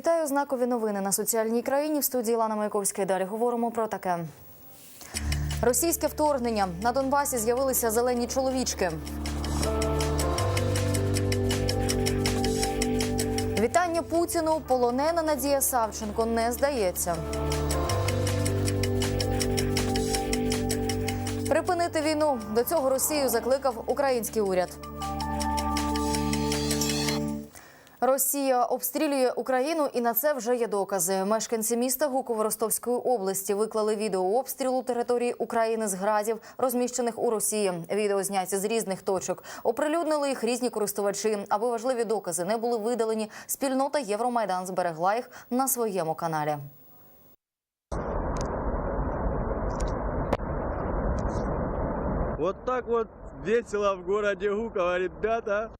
Вітаю знакові новини на соціальній країні. В студії Лана Маяковська. Далі говоримо про таке. Російське вторгнення на Донбасі з'явилися зелені чоловічки. Вітання Путіну. Полонена Надія Савченко не здається. Припинити війну до цього Росію закликав український уряд. Росія обстрілює Україну, і на це вже є докази. Мешканці міста Гуково-Ростовської області виклали відео обстрілу території України з градів, розміщених у Росії. Відео зняті з різних точок. Оприлюднили їх різні користувачі. Аби важливі докази не були видалені. Спільнота Євромайдан зберегла їх на своєму каналі. Вот так вот весело в городе Гуково, ребята.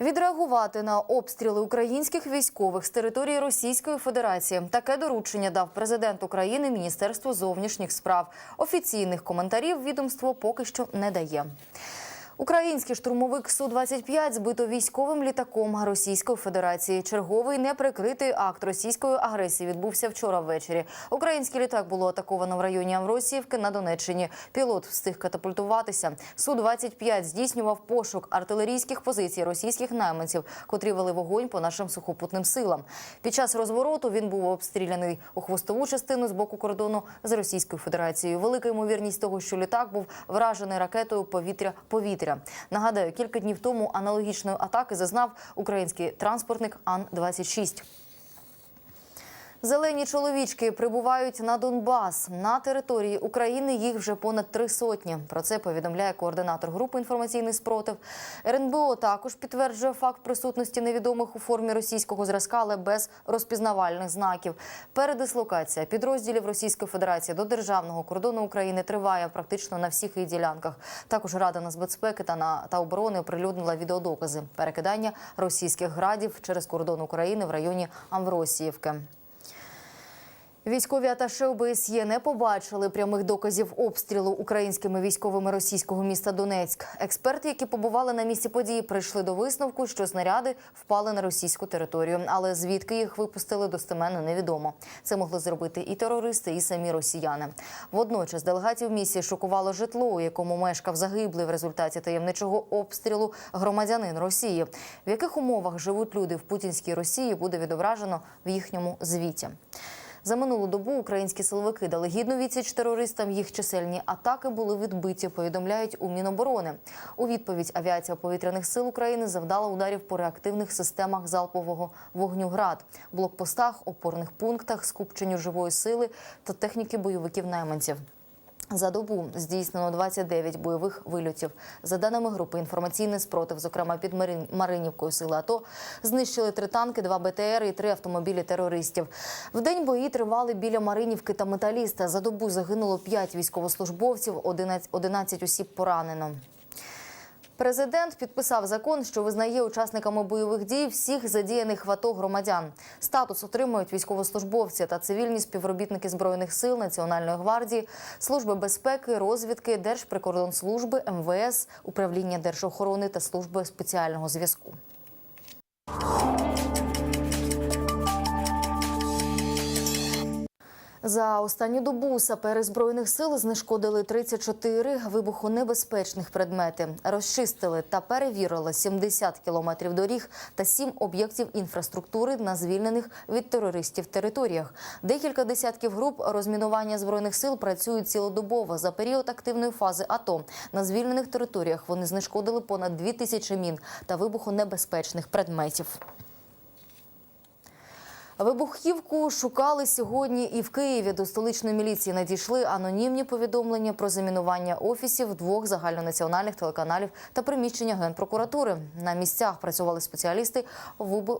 Відреагувати на обстріли українських військових з території Російської Федерації таке доручення дав президент України Міністерству зовнішніх справ. Офіційних коментарів відомство поки що не дає. Український штурмовик су 25 збито військовим літаком Російської Федерації. Черговий неприкритий акт російської агресії відбувся вчора ввечері. Український літак було атаковано в районі Амросіївки на Донеччині. Пілот встиг катапультуватися. Су 25 здійснював пошук артилерійських позицій російських найманців, котрі вели вогонь по нашим сухопутним силам. Під час розвороту він був обстріляний у хвостову частину з боку кордону з Російською Федерацією. Велика ймовірність того, що літак був вражений ракетою повітря-повітря. Нагадаю, кілька днів тому аналогічної атаки зазнав український транспортник Ан-26. Зелені чоловічки прибувають на Донбас. На території України їх вже понад три сотні. Про це повідомляє координатор групи інформаційний спротив. РНБО також підтверджує факт присутності невідомих у формі російського зразка, але без розпізнавальних знаків. Передислокація підрозділів Російської Федерації до державного кордону України триває практично на всіх її ділянках. Також Рада нацбезпеки та на та оборони оприлюднила відеодокази перекидання російських градів через кордон України в районі Амвросіївки. Військові аташе ОБСЄ не побачили прямих доказів обстрілу українськими військовими російського міста Донецьк. Експерти, які побували на місці події, прийшли до висновку, що снаряди впали на російську територію, але звідки їх випустили достеменно невідомо. Це могли зробити і терористи, і самі росіяни. Водночас делегатів місії шокувало житло, у якому мешкав загиблий в результаті таємничого обстрілу громадянин Росії. В яких умовах живуть люди в путінській Росії буде відображено в їхньому звіті. За минулу добу українські силовики дали гідну відсіч терористам. Їх чисельні атаки були відбиті. Повідомляють у Міноборони. У відповідь авіація повітряних сил України завдала ударів по реактивних системах залпового вогню ГРАД, блокпостах, опорних пунктах, скупченню живої сили та техніки бойовиків найманців. За добу здійснено 29 бойових вильотів. За даними групи інформаційний спротив, зокрема під Маринівкою сили АТО, знищили три танки, два БТР і три автомобілі терористів. В день бої тривали біля Маринівки та Металіста. За добу загинуло 5 військовослужбовців, 11, 11 осіб поранено. Президент підписав закон, що визнає учасниками бойових дій всіх задіяних в АТО громадян. Статус отримують військовослужбовці та цивільні співробітники збройних сил Національної гвардії, служби безпеки, розвідки, Держприкордонслужби, МВС, управління держохорони та служби спеціального зв'язку. За останню добу сапери збройних сил знешкодили 34 вибухонебезпечних предмети, розчистили та перевірили 70 кілометрів доріг та 7 об'єктів інфраструктури на звільнених від терористів територіях. Декілька десятків груп розмінування збройних сил працюють цілодобово за період активної фази АТО. На звільнених територіях вони знешкодили понад 2 тисячі мін та вибухонебезпечних предметів. Вибухівку шукали сьогодні і в Києві. До столичної міліції надійшли анонімні повідомлення про замінування офісів двох загальнонаціональних телеканалів та приміщення генпрокуратури. На місцях працювали спеціалісти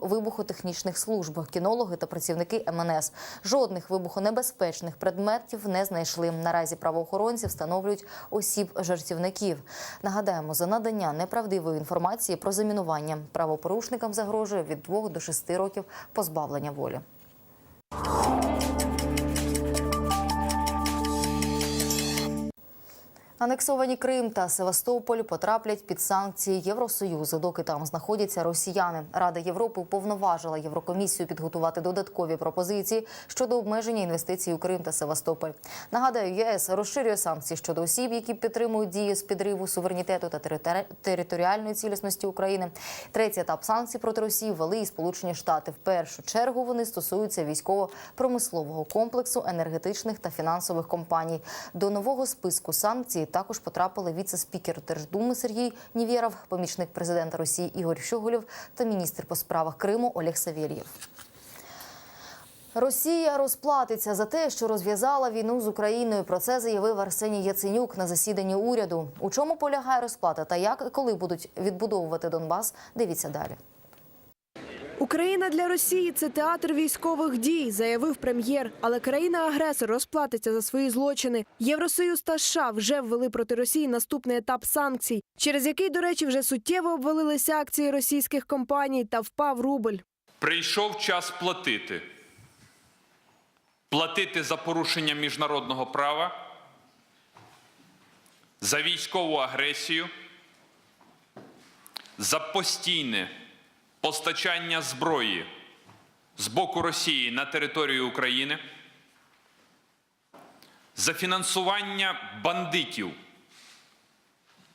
вибухотехнічних служб, кінологи та працівники МНС. Жодних вибухонебезпечних предметів не знайшли. Наразі правоохоронці встановлюють осіб жартівників. Нагадаємо, за надання неправдивої інформації про замінування правопорушникам загрожує від 2 до 6 років позбавлення волі воля. Анексовані Крим та Севастополь потраплять під санкції Євросоюзу, доки там знаходяться росіяни. Рада Європи уповноважила Єврокомісію підготувати додаткові пропозиції щодо обмеження інвестицій у Крим та Севастополь. Нагадаю, ЄС розширює санкції щодо осіб, які підтримують дії з підриву суверенітету та територіальної цілісності України. Третій етап санкцій проти Росії ввели і Сполучені Штати. В першу чергу вони стосуються військово-промислового комплексу, енергетичних та фінансових компаній. До нового списку санкцій також потрапили віце-спікер Держдуми Сергій Нівєров, помічник президента Росії Ігор Щоголєв та міністр по справах Криму Олег Савєлєв. Росія розплатиться за те, що розв'язала війну з Україною. Про це заявив Арсеній Яценюк на засіданні уряду. У чому полягає розплата та як і коли будуть відбудовувати Донбас? Дивіться далі. Україна для Росії це театр військових дій, заявив прем'єр. Але країна-агресор розплатиться за свої злочини. Євросоюз та США вже ввели проти Росії наступний етап санкцій, через який, до речі, вже суттєво обвалилися акції російських компаній та впав рубль. Прийшов час платити. Платити за порушення міжнародного права, за військову агресію, за постійне постачання зброї з боку Росії на територію України, за фінансування бандитів,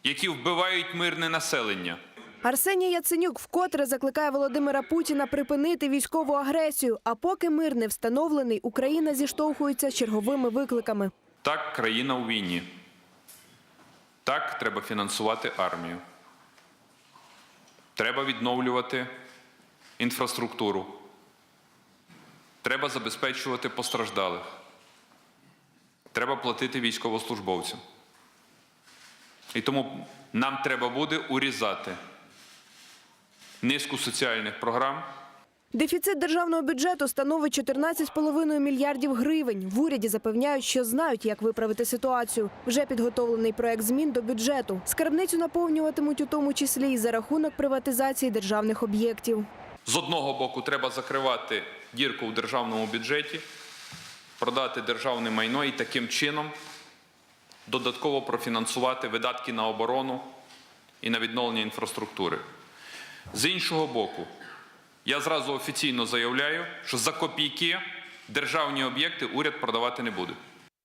які вбивають мирне населення. Арсеній Яценюк вкотре закликає Володимира Путіна припинити військову агресію. А поки мир не встановлений, Україна зіштовхується з черговими викликами. Так, країна у війні. Так, треба фінансувати армію. Треба відновлювати інфраструктуру. Треба забезпечувати постраждалих. Треба платити військовослужбовцям. І тому нам треба буде урізати низку соціальних програм. Дефіцит державного бюджету становить 14,5 мільярдів гривень. В уряді запевняють, що знають, як виправити ситуацію. Вже підготовлений проект змін до бюджету. Скарбницю наповнюватимуть у тому числі і за рахунок приватизації державних об'єктів. З одного боку, треба закривати дірку в державному бюджеті, продати державне майно і таким чином додатково профінансувати видатки на оборону і на відновлення інфраструктури. З іншого боку, я зразу офіційно заявляю, що за копійки державні об'єкти уряд продавати не буде.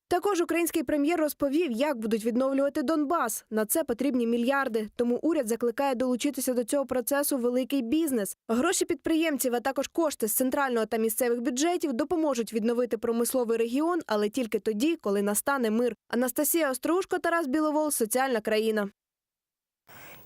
Також український прем'єр розповів, як будуть відновлювати Донбас. На це потрібні мільярди. Тому уряд закликає долучитися до цього процесу великий бізнес. Гроші підприємців, а також кошти з центрального та місцевих бюджетів допоможуть відновити промисловий регіон, але тільки тоді, коли настане мир. Анастасія Острушко, Тарас Біловол, соціальна країна.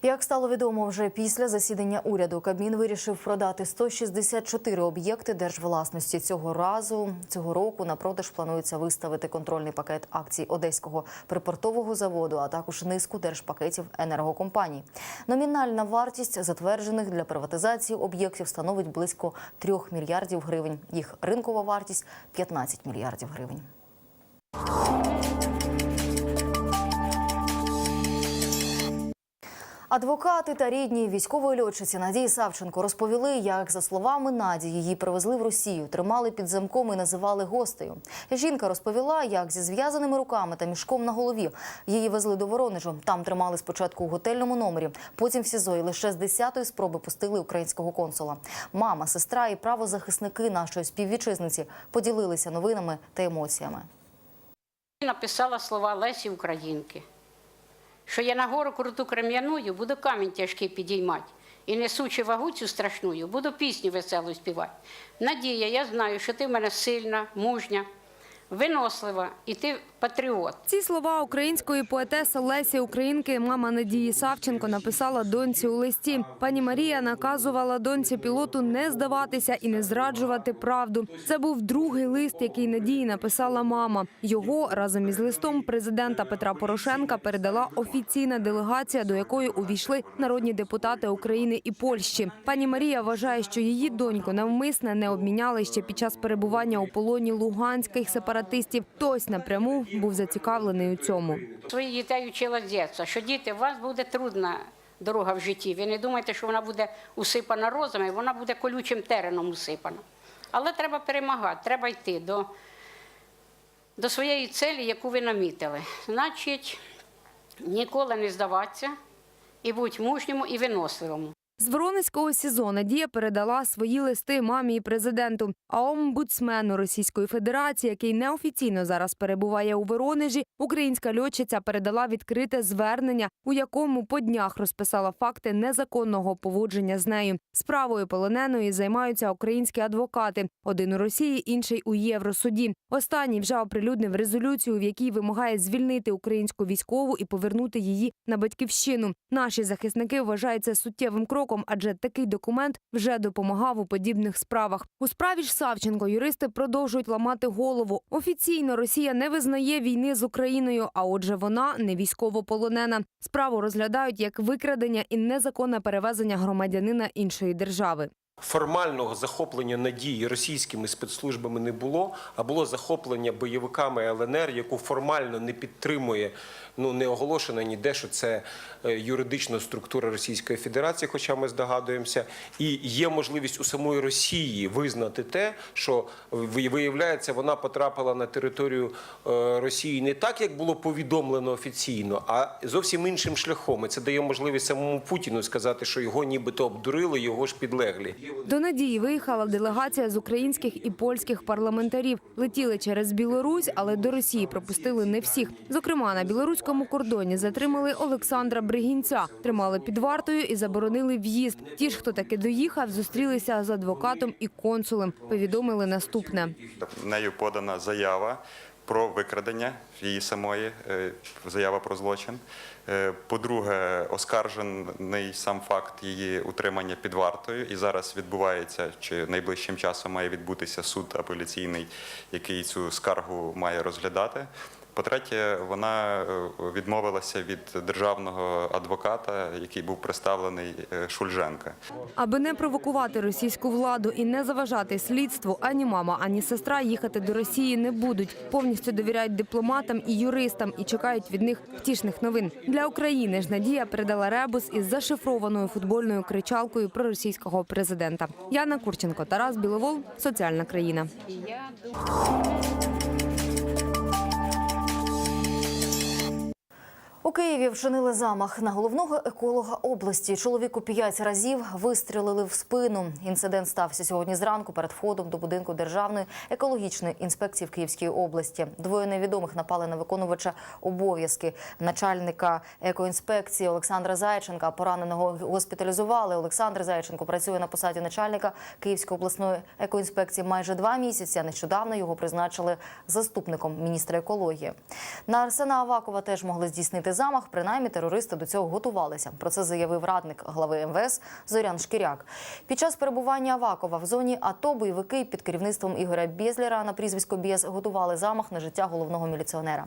Як стало відомо вже після засідання уряду, Кабмін вирішив продати 164 об'єкти держвласності. Цього разу цього року на продаж планується виставити контрольний пакет акцій одеського припортового заводу, а також низку держпакетів енергокомпаній. Номінальна вартість затверджених для приватизації об'єктів становить близько 3 мільярдів гривень. Їх ринкова вартість 15 мільярдів гривень. Адвокати та рідні військової льотчиці Надії Савченко розповіли, як за словами Наді її привезли в Росію, тримали під замком і називали гостею. Жінка розповіла, як зі зв'язаними руками та мішком на голові її везли до Воронежу. Там тримали спочатку у готельному номері, потім в СІЗО і лише з десятої спроби пустили українського консула. Мама, сестра і правозахисники нашої співвітчизниці поділилися новинами та емоціями. Написала слова Лесі Українки, що я на гору круту крем'яною буду камінь тяжкий підіймати. І несучи вагу цю страшную, буду пісню веселу співати. Надія, я знаю, що ти в мене сильна, мужня, винослива і ти патріот. Ці слова української поетеси Лесі Українки, мама Надії Савченко, написала доньці у листі. Пані Марія наказувала доньці пілоту не здаватися і не зраджувати правду. Це був другий лист, який Надії написала мама. Його разом із листом президента Петра Порошенка передала офіційна делегація, до якої увійшли народні депутати України і Польщі. Пані Марія вважає, що її доньку навмисне не обміняли ще під час перебування у полоні луганських сепаратистів. Хтось напряму був зацікавлений у цьому. Своїх дітей вчила з що діти, у вас буде трудна дорога в житті. Ви не думайте, що вона буде усипана розами, вона буде колючим тереном усипана. Але треба перемагати, треба йти до, до своєї цілі, яку ви намітили. Значить, Ніколи не здаватися і бути мужньому і виносливому. З Воронезького СІЗО Надія передала свої листи мамі і президенту. А омбудсмену Російської Федерації, який неофіційно зараз перебуває у Воронежі, українська льотчиця передала відкрите звернення, у якому по днях розписала факти незаконного поводження з нею. Справою полоненої займаються українські адвокати. Один у Росії, інший у Євросуді. Останній вже оприлюднив резолюцію, в якій вимагає звільнити українську військову і повернути її на батьківщину. Наші захисники вважають це суттєвим кроком, адже такий документ вже допомагав у подібних справах. У справі ж Савченко юристи продовжують ламати голову. Офіційно Росія не визнає війни з Україною, а отже, вона не військовополонена. Справу розглядають як викрадення і незаконне перевезення громадянина іншої держави. Формального захоплення надії російськими спецслужбами не було, а було захоплення бойовиками ЛНР, яку формально не підтримує, ну не оголошено ніде, що це е, юридична структура Російської Федерації, хоча ми здогадуємося, і є можливість у самої Росії визнати те, що ви- виявляється, вона потрапила на територію е, Росії не так, як було повідомлено офіційно, а зовсім іншим шляхом. І це дає можливість самому Путіну сказати, що його нібито обдурили, його ж підлеглі. До Надії виїхала делегація з українських і польських парламентарів. Летіли через Білорусь, але до Росії пропустили не всіх. Зокрема, на білоруському кордоні затримали Олександра Бригінця, тримали під вартою і заборонили в'їзд. Ті ж, хто таки доїхав, зустрілися з адвокатом і консулем. Повідомили наступне. Нею подана заява про викрадення її самої, е, заява про злочин. Е, По-друге, оскаржений сам факт її утримання під вартою, і зараз відбувається чи найближчим часом має відбутися суд апеляційний, який цю скаргу має розглядати. По-третє, вона е, відмовилася від державного адвоката, який був представлений е, Шульженка. Аби не провокувати російську владу і не заважати слідству, ані мама, ані сестра їхати до Росії не будуть. Повністю довіряють дипломатам і юристам і чекають від них втішних новин. Для України ж Надія передала ребус із зашифрованою футбольною кричалкою про російського президента. Яна Курченко, Тарас Біловол, соціальна країна. У Києві вчинили замах на головного еколога області. Чоловіку п'ять разів вистрілили в спину. Інцидент стався сьогодні зранку перед входом до будинку Державної екологічної інспекції в Київській області. Двоє невідомих напали на виконувача обов'язки начальника екоінспекції Олександра Зайченка. Пораненого госпіталізували. Олександр Зайченко працює на посаді начальника Київської обласної екоінспекції майже два місяці. Нещодавно його призначили заступником міністра екології. На Арсена Авакова теж могли здійснити замах. Принаймні терористи до цього готувалися. Про це заявив радник глави МВС Зорян Шкіряк. Під час перебування Авакова в зоні АТО бойовики під керівництвом Ігоря Бєзлера на прізвисько Бєз готували замах на життя головного міліціонера.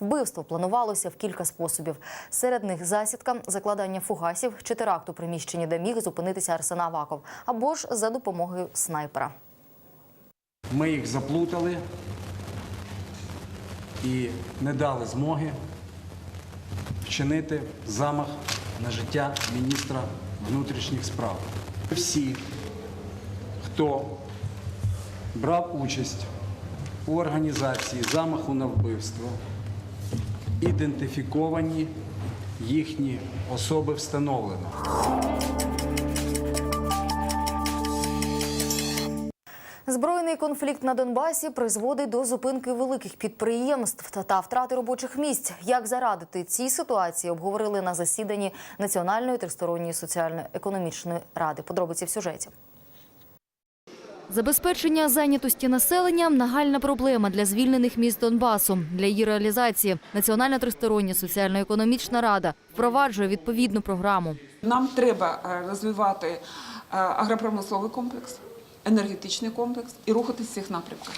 Вбивство планувалося в кілька способів. Серед них засідка, закладання фугасів чи теракт у приміщенні, де міг зупинитися Арсен Аваков, або ж за допомогою снайпера. Ми їх заплутали і не дали змоги вчинити замах на життя міністра внутрішніх справ. Всі, хто брав участь у організації замаху на вбивство, ідентифіковані, їхні особи встановлено. Збройний конфлікт на Донбасі призводить до зупинки великих підприємств та- втрати робочих місць. Як зарадити цій ситуації, обговорили на засіданні Національної тристоронньої соціально-економічної ради. Подробиці в сюжеті. Забезпечення зайнятості населення – нагальна проблема для звільнених міст Донбасу. Для її реалізації Національна тристороння соціально-економічна рада впроваджує відповідну програму. Нам треба е, розвивати е, агропромисловий комплекс, енергетичний комплекс і рухатись в цих напрямках.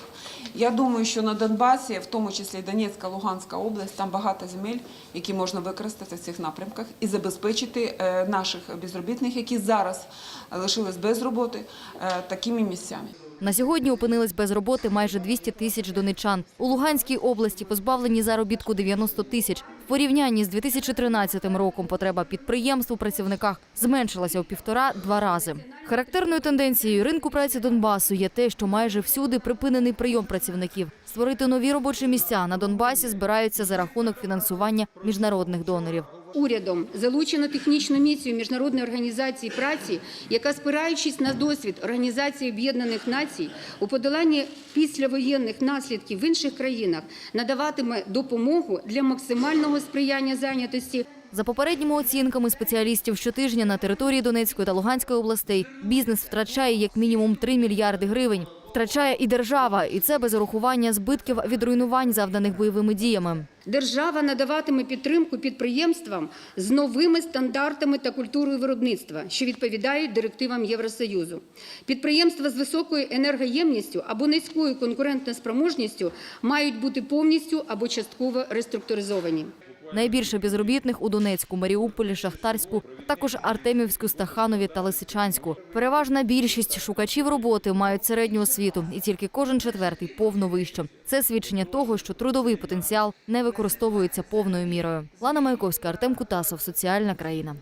Я думаю, що на Донбасі, в тому числі Донецька, Луганська область, там багато земель, які можна використати в цих напрямках і забезпечити е, наших безробітних, які зараз лишились без роботи, е, такими місцями. На сьогодні опинились без роботи майже 200 тисяч донечан. У Луганській області позбавлені заробітку 90 тисяч. В порівнянні з 2013 роком потреба підприємств у працівниках зменшилася у півтора-два рази. Характерною тенденцією ринку праці Донбасу є те, що майже всюди припинений прийом працівників. Створити нові робочі місця на Донбасі збираються за рахунок фінансування міжнародних донорів. Урядом залучено технічну місію міжнародної організації праці, яка, спираючись на досвід Організації Об'єднаних Націй у подоланні післявоєнних наслідків в інших країнах, надаватиме допомогу для максимального сприяння зайнятості За попередніми оцінками спеціалістів, щотижня на території Донецької та Луганської областей бізнес втрачає як мінімум 3 мільярди гривень. Втрачає і держава, і це без урахування збитків від руйнувань, завданих бойовими діями. Держава надаватиме підтримку підприємствам з новими стандартами та культурою виробництва, що відповідають директивам Євросоюзу. Підприємства з високою енергоємністю або низькою конкурентноспроможністю мають бути повністю або частково реструктуризовані. Найбільше безробітних у Донецьку, Маріуполі, Шахтарську, а також Артемівську, Стаханові та Лисичанську. Переважна більшість шукачів роботи мають середню освіту, і тільки кожен четвертий повно вище. Це свідчення того, що трудовий потенціал не використовується повною мірою. Лана Маяковська, Артем Кутасов, соціальна країна.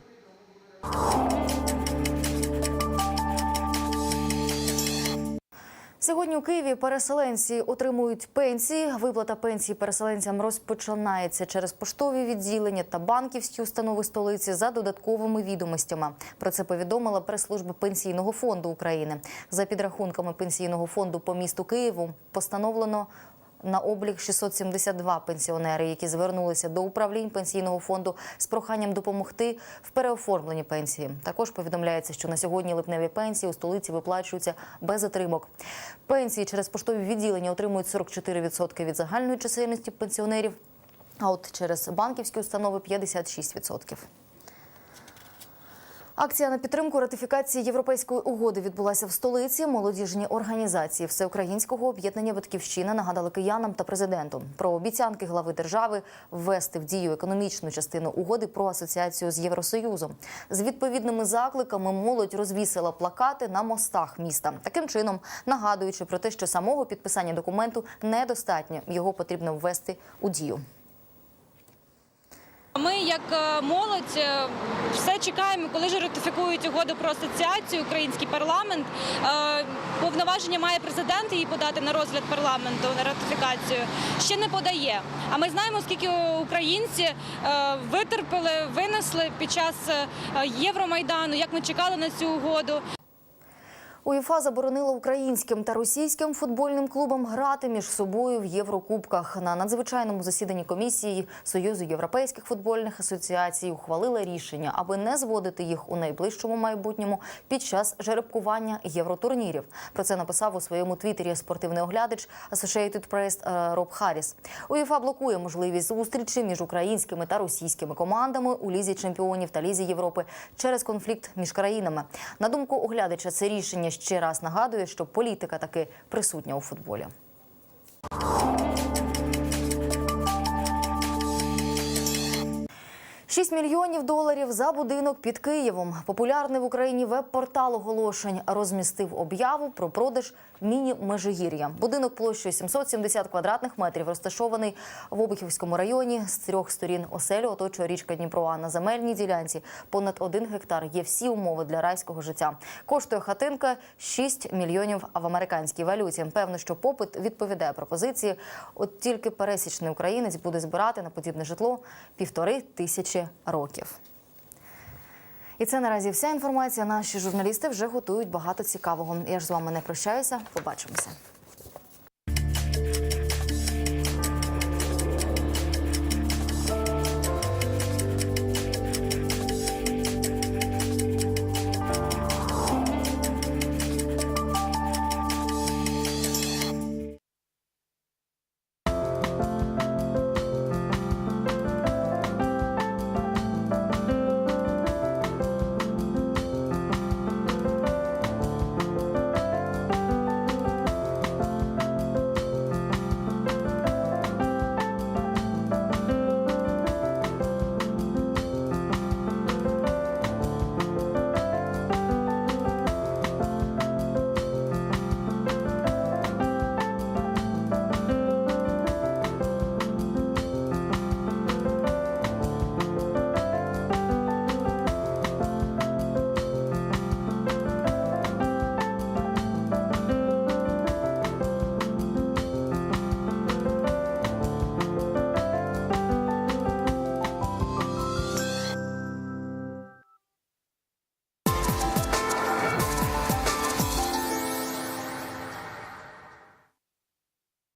Сьогодні у Києві переселенці отримують пенсії. Виплата пенсії переселенцям розпочинається через поштові відділення та банківські установи столиці за додатковими відомостями. Про це повідомила прес-служба Пенсійного фонду України. За підрахунками пенсійного фонду по місту Києву постановлено на облік 672 пенсіонери, які звернулися до управлінь пенсійного фонду з проханням допомогти в переоформленні пенсії. Також повідомляється, що на сьогодні липневі пенсії у столиці виплачуються без затримок. Пенсії через поштові відділення отримують 44% від загальної чисельності пенсіонерів. А от через банківські установи 56%. Акція на підтримку ратифікації європейської угоди відбулася в столиці. Молодіжні організації Всеукраїнського об'єднання Батьківщина нагадали киянам та президенту про обіцянки глави держави ввести в дію економічну частину угоди про асоціацію з Євросоюзом. З відповідними закликами молодь розвісила плакати на мостах міста. Таким чином нагадуючи про те, що самого підписання документу недостатньо, його потрібно ввести у дію. Ми, як е, молодь, е, все чекаємо, коли ж ратифікують угоду про асоціацію український парламент. Е, Повноваження має президент її подати на розгляд парламенту на ратифікацію. Ще не подає. А ми знаємо, скільки українці витерпіли, винесли під час Євромайдану, як ми чекали на цю угоду. УЄФА заборонила українським та російським футбольним клубам грати між собою в Єврокубках. На надзвичайному засіданні комісії Союзу європейських футбольних асоціацій ухвалили рішення, аби не зводити їх у найближчому майбутньому під час жеребкування євротурнірів. Про це написав у своєму твіттері спортивний оглядач Associated Press е, Роб Харріс. УЄФА блокує можливість зустрічі між українськими та російськими командами у лізі чемпіонів та лізі Європи через конфлікт між країнами. На думку оглядача, це рішення ще раз нагадує, що політика таки присутня у футболі. 6 мільйонів доларів за будинок під Києвом. Популярний в Україні веб-портал оголошень розмістив об'яву про продаж міні-межигір'я. Будинок площею 770 квадратних метрів розташований в Обухівському районі. З трьох сторін оселю оточує річка Дніпро. А на земельній ділянці понад один гектар. Є всі умови для райського життя. Коштує хатинка 6 мільйонів в американській валюті. Певно, що попит відповідає пропозиції. От тільки пересічний українець буде збирати на подібне житло півтори тисячі років. І це наразі вся інформація. Наші журналісти вже готують багато цікавого. Я ж з вами не прощаюся. Побачимося.